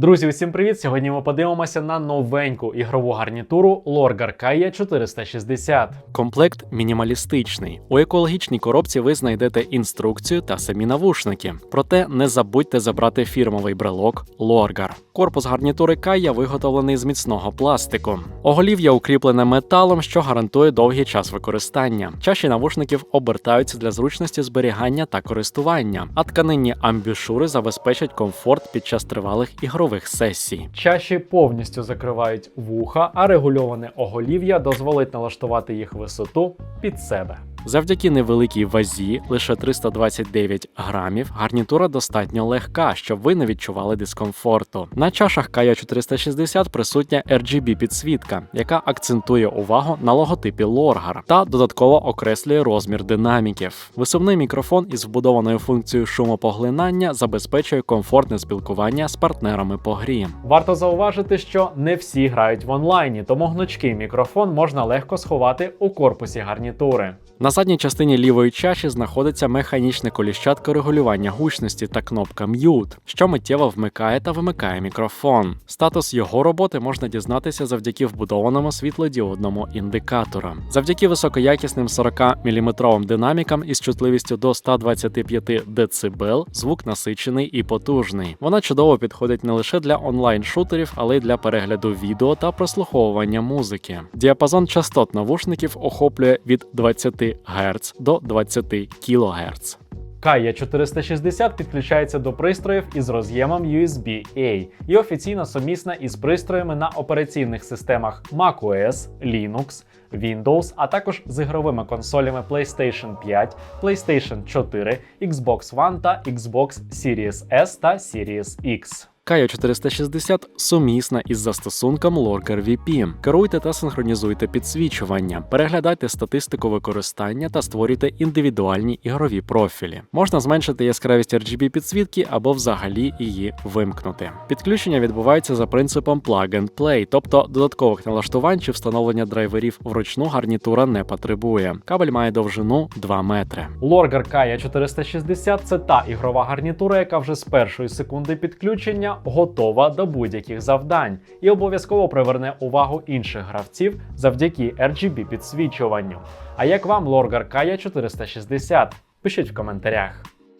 Друзі, усім привіт! Сьогодні ми подивимося на новеньку ігрову гарнітуру Lorgar Kaya 460. Комплект мінімалістичний. У екологічній коробці ви знайдете інструкцію та самі навушники. Проте не забудьте забрати фірмовий брелок Lorgar. Корпус гарнітури Kaya виготовлений з міцного пластику. Оголів'я укріплене металом, що гарантує довгий час використання. Чаші навушників обертаються для зручності зберігання та користування, а тканинні амбушури забезпечать комфорт під час тривалих ігрових сесій. Чаші повністю закривають вуха, а регульоване оголів'я дозволить налаштувати їх висоту під себе. Завдяки невеликій вазі, лише 329 грамів, гарнітура достатньо легка, щоб ви не відчували дискомфорту. На чашах Kaya 460 присутня RGB підсвітка, яка акцентує увагу на логотипі Lorgar та додатково окреслює розмір динаміків. Висувний мікрофон із вбудованою функцією шумопоглинання забезпечує комфортне спілкування з партнерами по грі. Варто зауважити, що не всі грають в онлайні, тому гнучкий мікрофон можна легко сховати у корпусі гарнітури. На задній частині лівої чаші знаходиться механічне коліщатко регулювання гучності та кнопка Mute, що миттєво вмикає та вимикає мікрофон. Статус його роботи можна дізнатися завдяки вбудованому світлодіодному індикатору. Завдяки високоякісним 40-мм динамікам із чутливістю до 125 дБ звук насичений і потужний. Вона чудово підходить не лише для онлайн-шутерів, але й для перегляду відео та прослуховування музики. Діапазон частот навушників охоплює від 20 Гц до 20 кГц. Kaya 460 підключається до пристроїв із роз'ємом USB-A і офіційно сумісна із пристроями на операційних системах macOS, Linux, Windows, а також з ігровими консолями PlayStation 5, PlayStation 4, Xbox One та Xbox Series S та Series X. Kaya 460 сумісна із застосунком Lorgar VP. Керуйте та синхронізуйте підсвічування, переглядайте статистику використання та створюйте індивідуальні ігрові профілі. Можна зменшити яскравість RGB підсвітки або взагалі її вимкнути. Підключення відбувається за принципом plug and play, тобто додаткових налаштувань чи встановлення драйверів вручну гарнітура не потребує. Кабель має довжину 2 метри. Lorgar Kaya 460 це та ігрова гарнітура, яка вже з першої секунди підключення готова до будь-яких завдань і обов'язково приверне увагу інших гравців завдяки RGB підсвічуванню. А як вам Lorgar Kaya 460? Пишіть в коментарях.